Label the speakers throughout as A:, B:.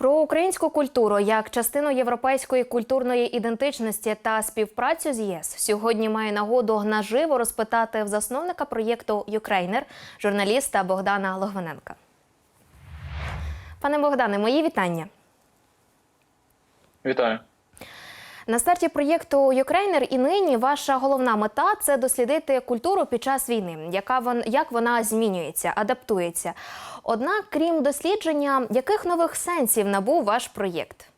A: Про українську культуру як частину європейської культурної ідентичності та співпрацю з ЄС сьогодні маю нагоду наживо розпитати в засновника проєкту Юкрейнер, журналіста Богдана Логвиненка. Пане Богдане, мої вітання.
B: Вітаю.
A: На старті проєкту Юкрейнер і нині ваша головна мета це дослідити культуру під час війни, яка вон, як вона змінюється, адаптується. Однак, крім дослідження, яких нових сенсів набув ваш проєкт?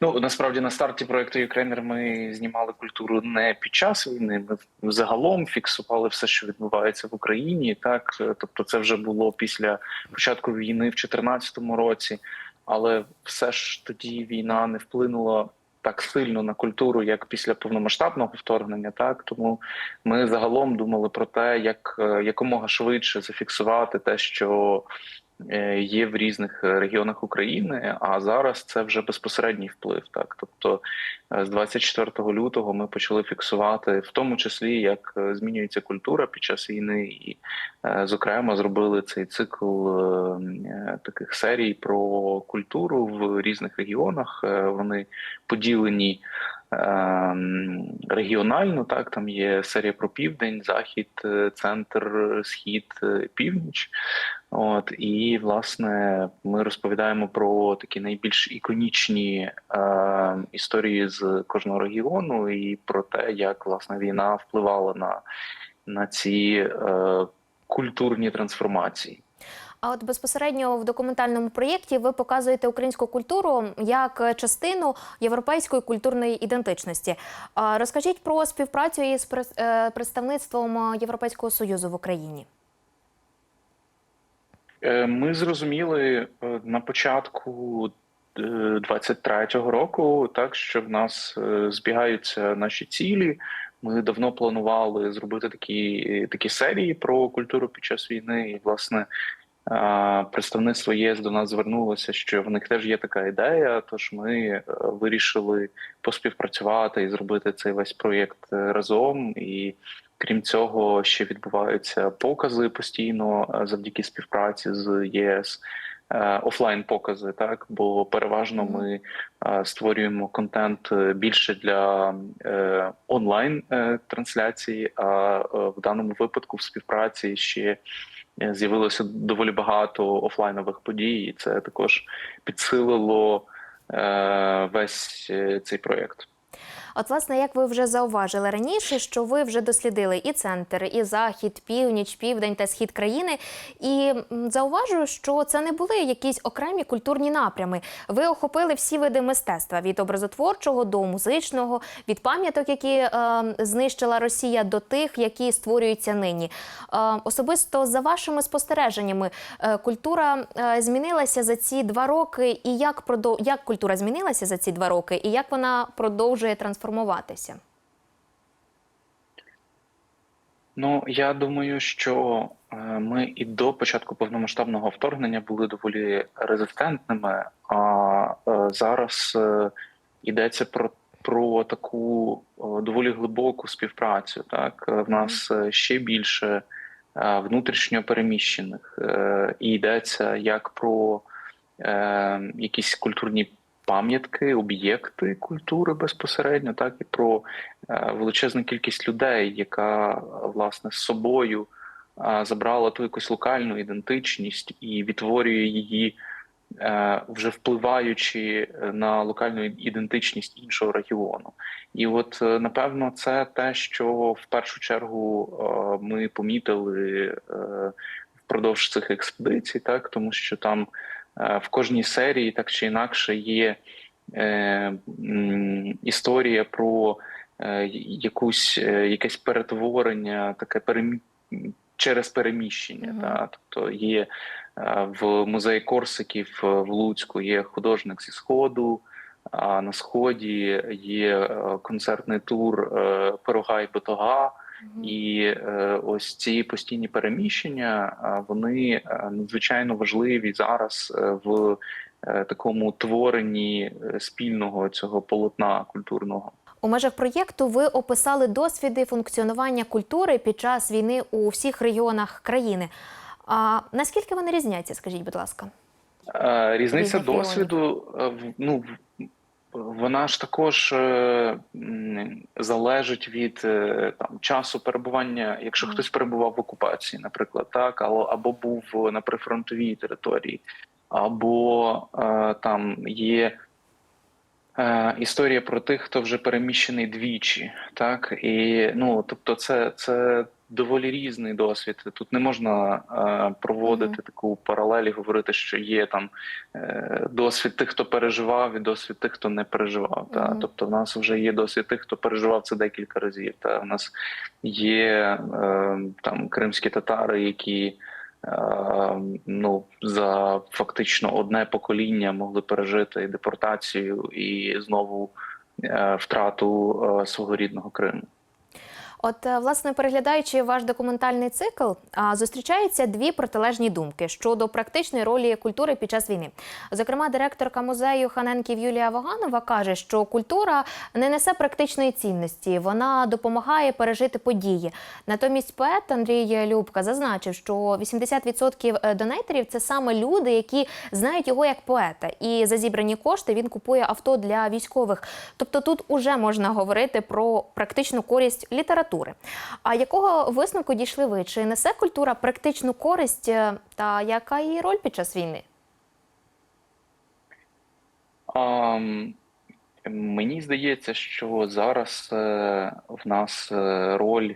B: Ну насправді на старті проекту Юкрейнер ми знімали культуру не під час війни. Ми загалом фіксували все, що відбувається в Україні. Так, тобто, це вже було після початку війни в 2014 році, але все ж тоді війна не вплинула. Так сильно на культуру, як після повномасштабного вторгнення, так тому ми загалом думали про те, як е, якомога швидше зафіксувати те, що є в різних регіонах України. А зараз це вже безпосередній вплив. Так, тобто е, з 24 лютого ми почали фіксувати, в тому числі як е, змінюється культура під час війни, і е, зокрема зробили цей цикл е, е, таких серій про культуру в різних регіонах. Е, Вони поділені. Ем, Регіонально так там є серія про південь, захід, е, центр, схід, е, північ. От і власне ми розповідаємо про такі найбільш іконічні е, історії з кожного регіону, і про те, як власне війна впливала на, на ці е, культурні трансформації.
A: А от безпосередньо в документальному проєкті ви показуєте українську культуру як частину європейської культурної ідентичності. Розкажіть про співпрацю із е, представництвом Європейського союзу в Україні.
B: Е, Ми зрозуміли е, на початку е, 23-го року, так що в нас збігаються наші цілі. Ми давно планували зробити такі, такі серії про культуру під час війни. І власне представництво ЄС до нас звернулося, що в них теж є така ідея. Тож ми е, вирішили поспівпрацювати і зробити цей весь проєкт е, разом. І Крім цього, ще відбуваються покази постійно е, завдяки співпраці з ЄС. Офлайн покази, так бо переважно ми створюємо контент більше для онлайн трансляції. А в даному випадку в співпраці ще з'явилося доволі багато офлайнових подій, і це також підсилило е, весь е, цей проєкт.
A: От, власне, як ви вже зауважили раніше, що ви вже дослідили і центр, і захід, північ, південь та схід країни. І зауважую, що це не були якісь окремі культурні напрями. Ви охопили всі види мистецтва від образотворчого до музичного, від пам'яток, які е, знищила Росія, до тих, які створюються нині. Е, особисто за вашими спостереженнями, е, культура е, змінилася за ці два роки, і як продов... як культура змінилася за ці два роки, і як вона продовжує трансформуватися?
B: Ну я думаю, що е, ми і до початку повномасштабного вторгнення були доволі резистентними. А е, зараз е, йдеться про, про таку доволі глибоку співпрацю. Так в нас ще більше внутрішньо переміщених, і йдеться як про якісь культурні пам'ятки, об'єкти культури безпосередньо, так і про е, величезну кількість людей, яка власне з собою е, забрала ту якусь локальну ідентичність і відтворює її, е, вже впливаючи на локальну ідентичність іншого регіону. І от напевно це те, що в першу чергу ми помітили впродовж цих експедицій, так тому що там в кожній серії так чи інакше є е, історія про е, якусь е, якесь перетворення, таке перемі... через переміщення.
A: Мгм.
B: Та? Тобто є е, в музеї Корсиків е, в Луцьку є художник зі сходу. А на сході є е, концертний тур е, Пирога і Батога. І е, ось ці постійні переміщення вони е, надзвичайно важливі зараз е, в такому творенні спільного цього полотна культурного.
A: У межах проєкту ви описали досвіди функціонування культури під час війни у всіх регіонах країни. А наскільки вони різняться, скажіть, будь ласка?
B: Різниця
A: Різних
B: досвіду, ну, вона ж також е, залежить від е, там часу перебування. Якщо хтось перебував в окупації, наприклад, так, або, був на прифронтовій території, або е, там є. Історія про тих, хто вже переміщений двічі, так і ну тобто, це, це доволі різний досвід. Тут не можна е, проводити
A: Мгм.
B: таку паралель і говорити, що є там е, досвід тих, хто переживав, і досвід тих, хто не переживав. Та
A: Мгм.
B: тобто, в нас вже є досвід тих, хто переживав це декілька разів. Та в нас є е, там кримські татари, які. Ну, за фактично одне покоління могли пережити і депортацію і знову втрату свого рідного Криму.
A: От, е, власне, переглядаючи ваш документальний цикл, зустрічаються дві протилежні думки щодо практичної ролі культури під час війни. Зокрема, директорка музею Ханенків Юлія Ваганова каже, що культура не несе практичної цінності, вона допомагає пережити події. Натомість поет Андрій Любка зазначив, що 80% донейтерів це саме люди, які знають його як поета, і за зібрані кошти він купує авто для військових. Тобто тут уже можна говорити про практичну користь літератури. А якого висновку дійшли ви? Чи несе культура практичну користь е, та яка її роль під час війни?
B: М, мені здається, що зараз е, в нас е, роль,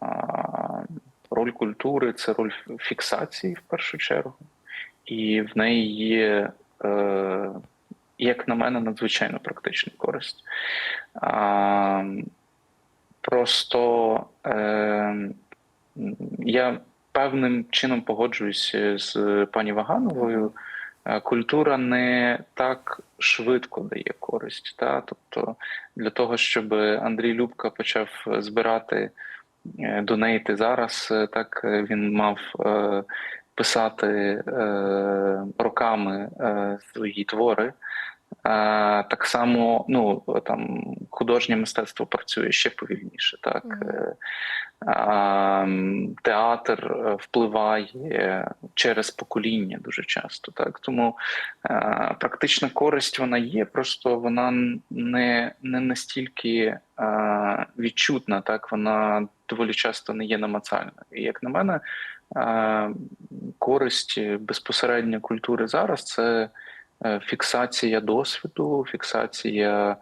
B: а, роль культури це роль фіксації в першу чергу, і в неї є, е, як на мене, надзвичайно практична користь. М, просто е, я певним чином погоджуюсь з пані Вагановою. Е, Культура не так швидко дає користь. Та? Тобто для того, щоб Андрій Любка почав збирати е, донейти зараз, е, так е, він мав е, писати е, роками е, свої твори. Так само, ну там художнє мистецтво працює ще повільніше. Так а, театр е, впливає через покоління дуже часто. Так тому е, практична користь вона є, просто вона не, не настільки відчутна, так вона доволі часто не є намацальною. І як на мене, користь безпосередньо культури зараз це фіксація досвіду, фіксація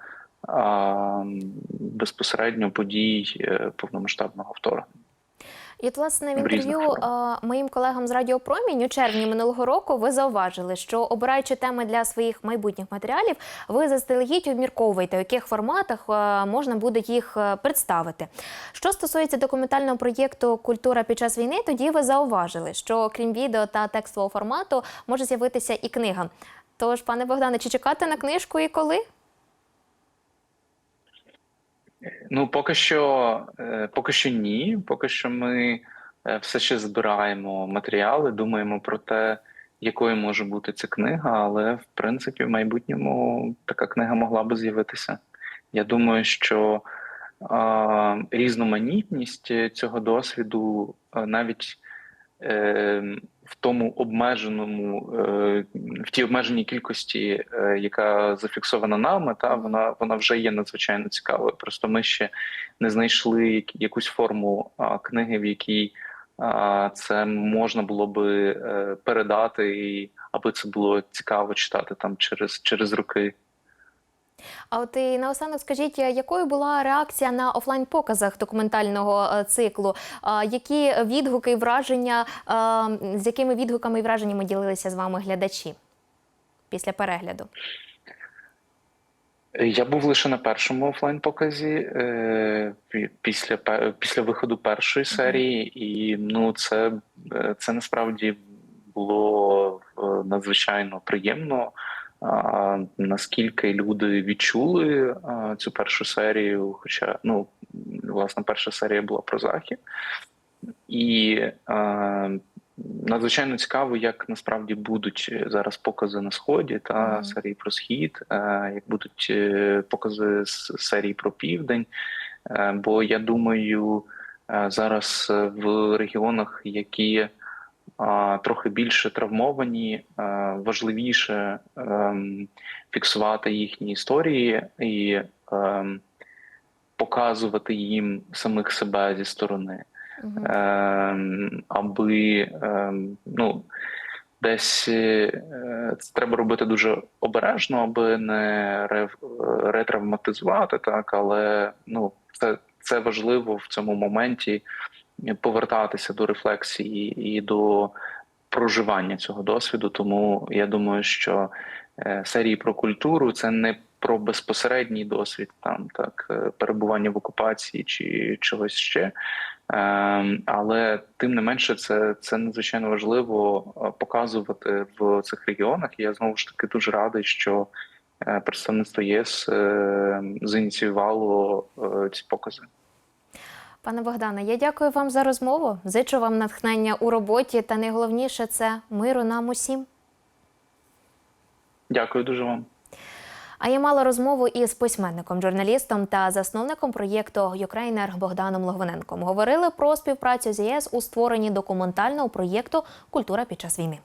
B: а, безпосередньо подій е, повномасштабного вторгнення.
A: І от, власне, в інтерв'ю моїм колегам з Радіо Промінь у червні минулого року ви зауважили, що обираючи теми для своїх майбутніх матеріалів, ви заздалегідь обмірковуєте, в яких форматах можна буде їх представити. Що стосується документального проєкту Культура під час війни, тоді ви зауважили, що крім відео та текстового формату може з'явитися і книга. Тож, пане Богдане, чи чекати на книжку і коли?
B: Ну, поки що, е, поки що ні. Поки що ми е, все ще збираємо матеріали, думаємо про те, якою може бути ця книга, але в принципі в майбутньому така книга могла би з'явитися. Я думаю, що е, різноманітність цього досвіду навіть е, в тому обмеженому, е, в тій обмеженій кількості, е, яка зафіксована нами, та вона вона вже є надзвичайно цікавою. Просто ми ще не знайшли якусь форму книги, в якій це можна було би е, передати, і аби це було цікаво читати там через, через роки.
A: А от і наостанок скажіть, якою була реакція на офлайн-показах документального е, циклу? Які відгуки і враження, з якими відгуками і враженнями ділилися з вами глядачі після перегляду?
B: Я був лише на першому офлайн-показі е, після після виходу першої серії, і ну це, е, це насправді було е, надзвичайно приємно. Наскільки люди відчули цю першу серію, хоча ну власне перша серія була про захід, і надзвичайно цікаво, як насправді будуть зараз покази на сході та
A: Мгм.
B: серії про схід, як будуть е, покази з серії про південь. Е, бо я думаю, е, зараз в регіонах, які трохи більше травмовані, важливіше ем, фіксувати їхні історії і ем, показувати їм самих себе зі сторони, ем, аби ну. Десь е, це треба робити дуже обережно, аби не ретравматизувати, так але ну це, це важливо в цьому моменті повертатися до рефлексії і до проживання цього досвіду. Тому я думаю, що е, серії про культуру це не про безпосередній досвід, там так е, перебування в окупації чи чогось ще. Ем, Але тим не менше, це, це надзвичайно важливо е, показувати в цих регіонах. І я знову ж таки дуже радий, що представництво ЄС зініціювало ці покази.
A: Пане Богдане, я дякую вам за розмову. Зичу вам натхнення у роботі, та найголовніше це миру нам усім.
B: Дякую дуже вам.
A: А я мала розмову із письменником, журналістом та засновником проєкту Юкрейнер Богданом Логвиненком. Говорили про співпрацю з ЄС у створенні документального проєкту Культура під час війни.